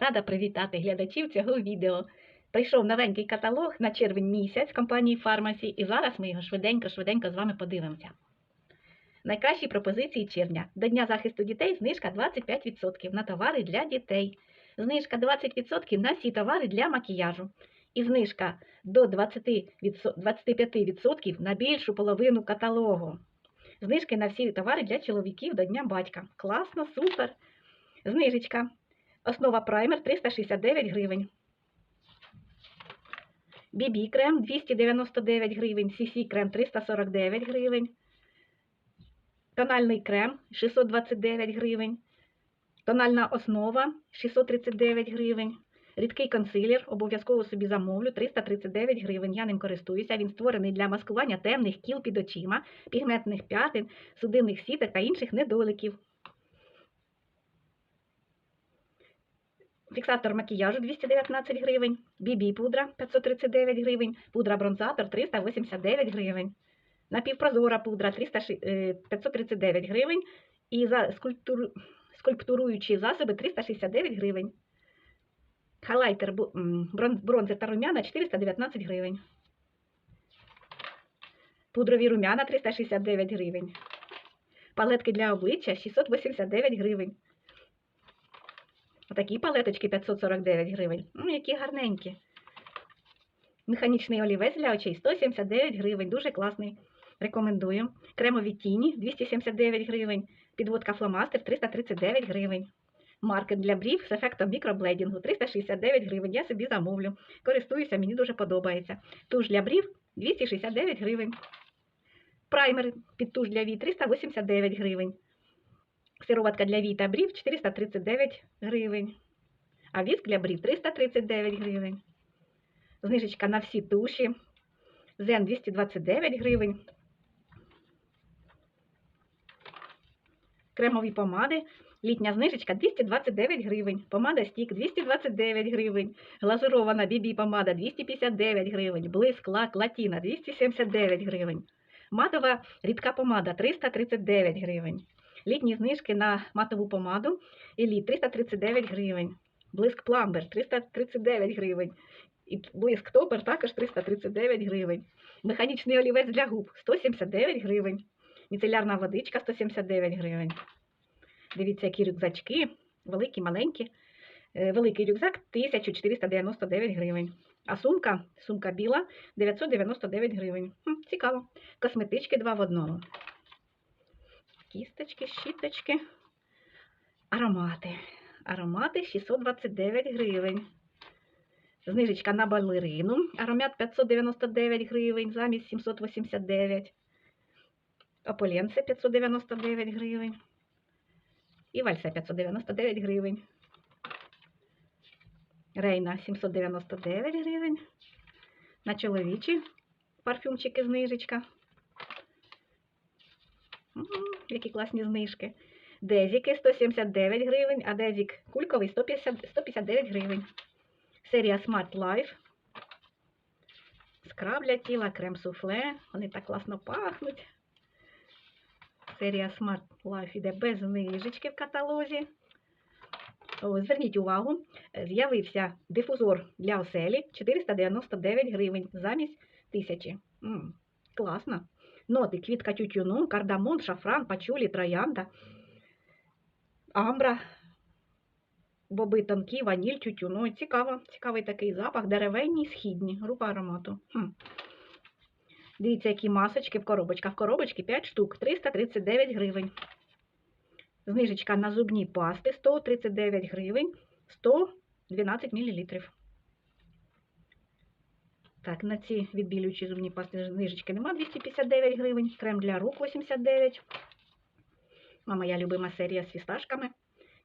Рада привітати глядачів цього відео. Прийшов новенький каталог на червень місяць компанії Фармасі, і зараз ми його швиденько-швиденько з вами подивимося. Найкращі пропозиції червня. До Дня захисту дітей знижка 25% на товари для дітей. Знижка 20% на всі товари для макіяжу. І знижка до 20 відсо- 25% на більшу половину каталогу. Знижки на всі товари для чоловіків до Дня батька. Класно, супер. Знижечка. Основа праймер 369 гривень. BB крем 299 гривень. CC крем 349 гривень. Тональний крем 629 гривень. Тональна основа 639 гривень. Рідкий консилер, обов'язково собі замовлю 339 гривень. Я ним користуюся. Він створений для маскування темних кіл під очима, пігментних п'ятин, судинних сіток та інших недоліків. Фіксатор макіяжу 219 гривень, BB пудра 539 гривень, пудра бронзатор 389 гривень, напівпрозора пудра 300, ши- е, 539 гривень і за скульптур, скульптуруючі засоби 369 гривень. Хайлайтер бу- м, брон- бронзер та румяна 419 гривень. Пудрові румяна 369 гривень. Палетки для обличчя 689 гривень. Отакі палеточки 549 гривень. Ну, які гарненькі. Механічний олівець для очей 179 гривень. Дуже класний. Рекомендую. Кремові тіні 279 гривень. Підводка фломастер 339 гривень. Маркер для брів з ефектом мікроблейдінгу 369 гривень. Я собі замовлю. Користуюся, мені дуже подобається. Туш для брів 269 гривень. Праймер під туш для вій 389 гривень. Сироватка для вій та брів 439 гривень. А віск для брів 339 гривень. Знижечка на всі туші. Зен 229 гривень. Кремові помади. Літня знижечка 229 гривень. Помада стік 229 гривень. Глазурована бібі помада 259 гривень. Блиск лак латіна 279 гривень. Матова рідка помада 339 гривень. Літні знижки на матову помаду Еліт 339 гривень. Блиск пламбер 339 гривень. І блиск топер також 339 гривень. Механічний олівець для губ 179 гривень. Міцелярна водичка 179 гривень. Дивіться, які рюкзачки, великі, маленькі. Е, Великий рюкзак 1499 гривень. А сумка, сумка біла 999 гривень. Хм, цікаво. Косметички два в одному. Кісточки, щіточки. Аромати. Аромати 629 гривень. Знижечка на балерину. Аромат 599 гривень замість 789. Ополенце 599 гривень. І вальсе 599 гривень. Рейна 799 гривень. На чоловічі парфюмчики знижечка. М, Які класні знижки. Дезіки 179 гривень, а дезік кульковий 150, 159 гривень. Серія Smart Life. Скраб для тіла, крем суфле. Вони так класно пахнуть. Серія Smart Life іде без знижечки в каталозі. О, зверніть увагу, з'явився дифузор для оселі 499 гривень замість 1000. М, класно. Ноти квітка тютюну, кардамон, шафран, пачулі, троянда, амбра, боби тонкі, ваніль, тютюн. Ой, цікаво, цікавий такий запах, деревенні, східні, група аромату. Хм. Дивіться, які масочки в коробочках. В коробочки 5 штук, 339 гривень. Знижечка на зубні пасти 139 гривень, 112 мл. Так, на ці відбілюючі зубні пасти знижечки нема 259 гривень, крем для рук 89. А моя любима серія з фісташками.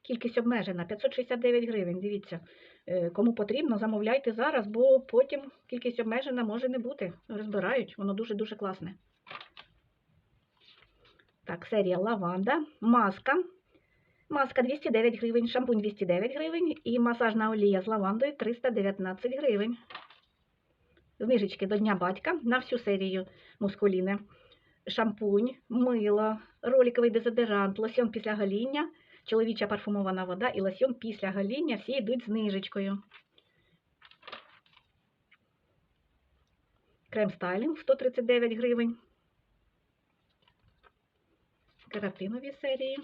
Кількість обмежена 569 гривень. Дивіться, Е, кому потрібно, замовляйте зараз, бо потім кількість обмежена може не бути. Розбирають, воно дуже-дуже класне. Так, серія лаванда, маска. Маска 209 гривень, шампунь 209 гривень і масажна олія з лавандою 319 гривень. Знижечки до Дня батька на всю серію мускуліни. Шампунь, мило, роликовий дезодорант, лосьон після гоління чоловіча парфумована вода і лосьон після гоління всі йдуть знижечкою. Крем стайлінг 139 гривень. Кератинові серії.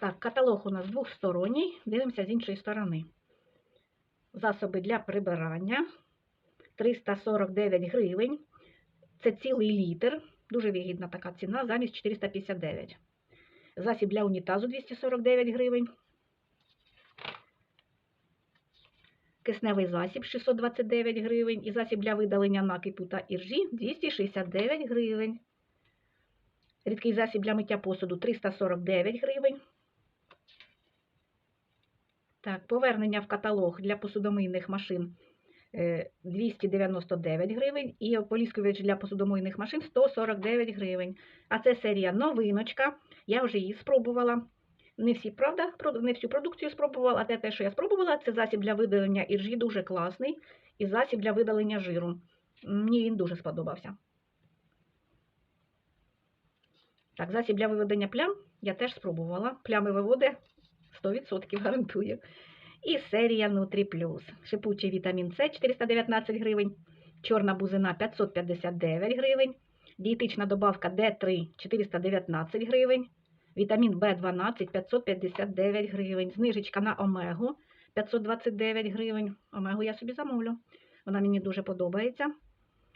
Так, каталог у нас двохсторонній. Дивимося з іншої сторони. Засоби для прибирання 349 гривень. Це цілий літр. Дуже вигідна така ціна, замість 459. Засіб для унітазу 249 гривень. Кисневий засіб 629 гривень. І засіб для видалення накипу та іржі 269 гривень. Рідкий засіб для миття посуду 349 гривень. Так, повернення в каталог для посудомийних машин 299 гривень і ополіскувач для посудомийних машин 149 гривень. А це серія новиночка. Я вже її спробувала. Не всі, правда, не всю продукцію спробувала, а те, те, що я спробувала, це засіб для видалення іржі дуже класний і засіб для видалення жиру. Мені він дуже сподобався. Так, засіб для виведення плям я теж спробувала. Плями виводить 100% гарантую. І серія Нутрі Плюс. Шипучий вітамін С 419 гривень, чорна бузина 559 гривень, дієтична добавка Д3 419 гривень, вітамін В12 559 гривень, знижечка на омегу 529 гривень. Омегу я собі замовлю. Вона мені дуже подобається.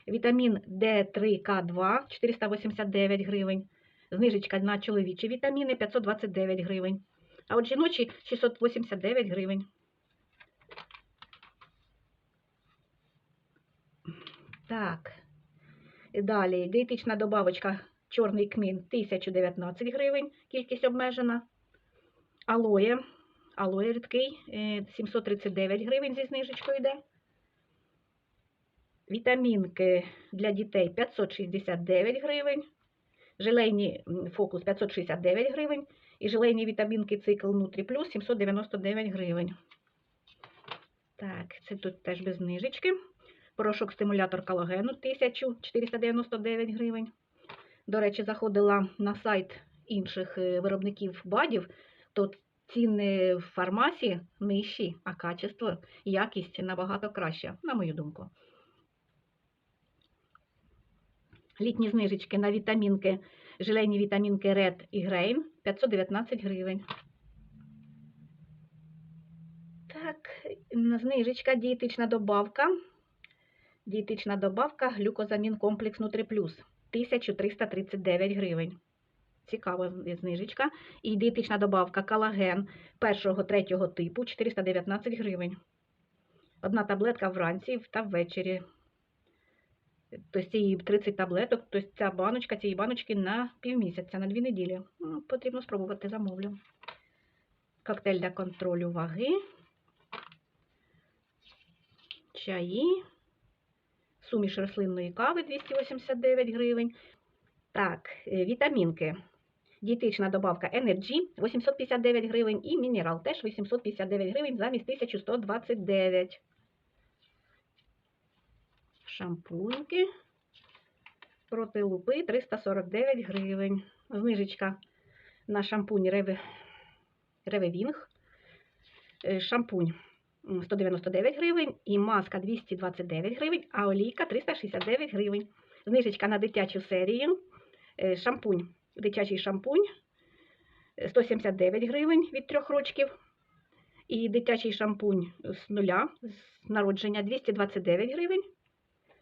Вітамін Д3К2 489 гривень. Знижечка на чоловічі вітаміни 529 гривень. А от жіночі 689 гривень. Так. Далі дієтична добавочка чорний кмін 1019 гривень, кількість обмежена. Алоє, алоє рідкий е, 739 гривень зі знижечкою йде. Вітамінки для дітей 569 гривень. Желейні фокус 569 гривень. І желейні вітамінки цикл Нутрі Плюс 799 гривень. Так, це тут теж без знижечки. Порошок стимулятор колагену 1499 гривень. До речі, заходила на сайт інших е, виробників БАДів, то ціни в фармасі нижчі, а качество, якість набагато краща, на мою думку. Літні знижечки на вітамінки, желейні вітамінки Red і Grain 519 гривень. Так, знижечка, дієтична добавка. Дієтична добавка глюкозамін комплекс Нутри Плюс 1339 гривень. Цікава знижечка. І дієтична добавка колаген першого, третього типу 419 гривень. Одна таблетка вранці та ввечері. Тобто цієї 30 таблеток, тобто ця баночка, цієї баночки на півмісяця, на дві неділі. Ну, потрібно спробувати замовлю. Коктейль для контролю ваги. Чаї. Суміш рослинної кави 289 гривень. Так, е, вітамінки. Дієтична добавка Energy 859 гривень і мінерал теж 859 гривень замість 1129. Шампуньки проти лупи 349 гривень. Знижечка на шампунь Реве, Ревевінг. Е, Шампунь 199 гривень і маска 229 гривень, а олійка 369 гривень. Знижечка на дитячу серію. Е, Шампунь, дитячий шампунь е, 179 гривень від трьох рочків. І дитячий шампунь з нуля з народження 229 гривень.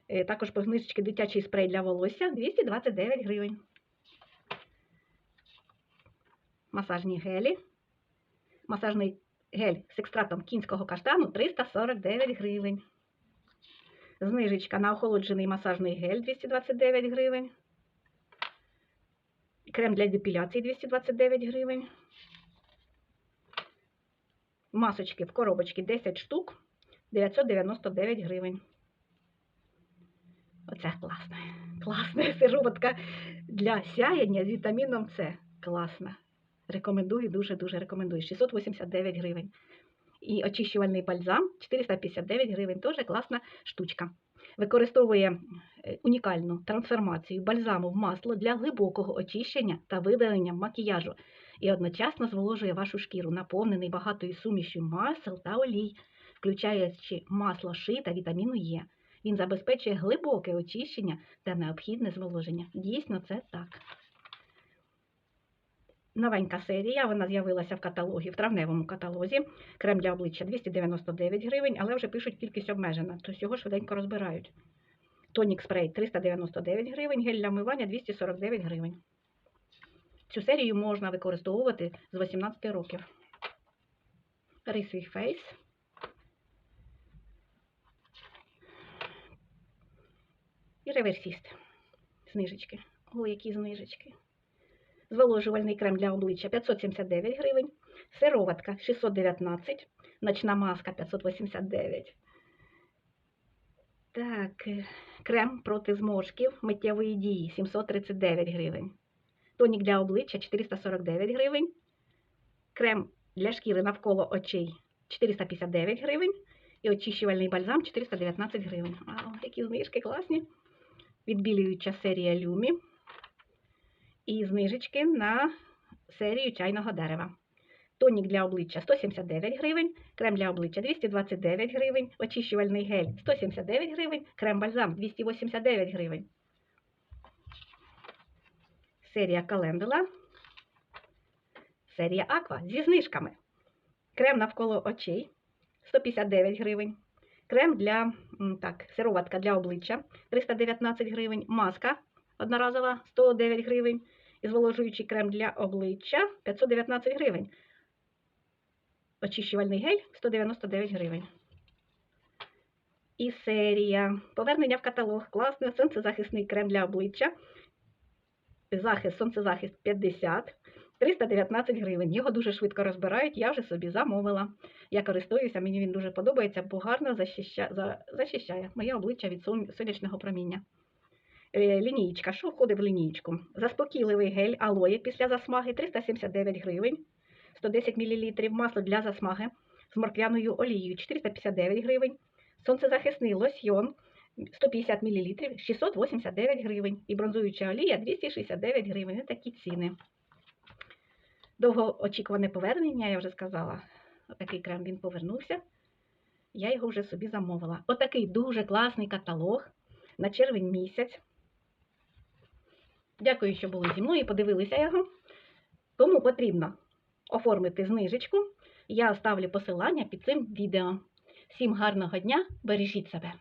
Е, Також по знижечці дитячий спрей для волосся 229 гривень. Масажні гелі. Масажний гель з екстратом кінського каштану 349 гривень. Знижечка на охолоджений масажний гель 229 гривень. Крем для депіляції 229 гривень. Масочки в коробочці 10 штук 999 гривень. Оце класне. Класна сироватка для сяяння з вітаміном С. Класна. Рекомендую, дуже-дуже рекомендую. 689 гривень. І очищувальний бальзам 459 гривень. Теж класна штучка. Використовує е, унікальну трансформацію бальзаму в масло для глибокого очищення та видалення макіяжу. і одночасно зволожує вашу шкіру, наповнений багатою сумішю масел та олій, включаючи масло ши та вітаміну Е. Він забезпечує глибоке очищення та необхідне зволоження. Дійсно, це так. Новенька серія, вона з'явилася в каталогі, в травневому каталозі. Крем для обличчя 299 гривень, але вже пишуть кількість обмежена, то його швиденько розбирають. Тонік спрей 399 гривень, гель для вмивання 249 гривень. Цю серію можна використовувати з 18 років. Рисовий фейс. І реверсіст. Знижечки. О, які знижечки. Зволожувальний крем для обличчя 579 гривень. Сироватка 619. Ночна маска 589. Так, е, крем проти зморшків миттєвої дії 739 гривень. Тонік для обличчя 449 гривень. Крем для шкіри навколо очей 459 гривень. І очищувальний бальзам 419 гривень. Вау, які знижки класні. Відбілююча серія Люмі. І знижечки на серію чайного дерева. Тонік для обличчя 179 гривень, крем для обличчя 229 гривень, очищувальний гель 179 гривень, крем-бальзам 289 гривень. Серія календула. Серія Аква зі знижками. Крем навколо очей 159 гривень. Крем для так, сироватка для обличчя 319 гривень. Маска одноразова 109 гривень. І зволожуючий крем для обличчя 519 гривень. Очищувальний гель 199 гривень. І серія. Повернення в каталог. Класний сонцезахисний крем для обличчя. Захист, сонцезахист 50, 319 гривень. Його дуже швидко розбирають, я вже собі замовила. Я користуюся, мені він дуже подобається, бо гарно захищає, за, захищає моє обличчя від сонячного проміння. Е, Лінійка. Що входить в лінійку? Заспокійливий гель алоє після засмаги 379 гривень. 110 мл, масло для засмаги з морквяною олією 459 гривень, сонцезахисний лосьйон 150 мл 689 гривень і бронзуюча олія 269 гривень. Такі ціни. Довгоочікуване повернення, я вже сказала. Отакий крем він повернувся. Я його вже собі замовила. Отакий дуже класний каталог на червень місяць. Дякую, що були зі мною і подивилися його. Кому потрібно оформити знижечку, я оставлю посилання під цим відео. Всім гарного дня, бережіть себе!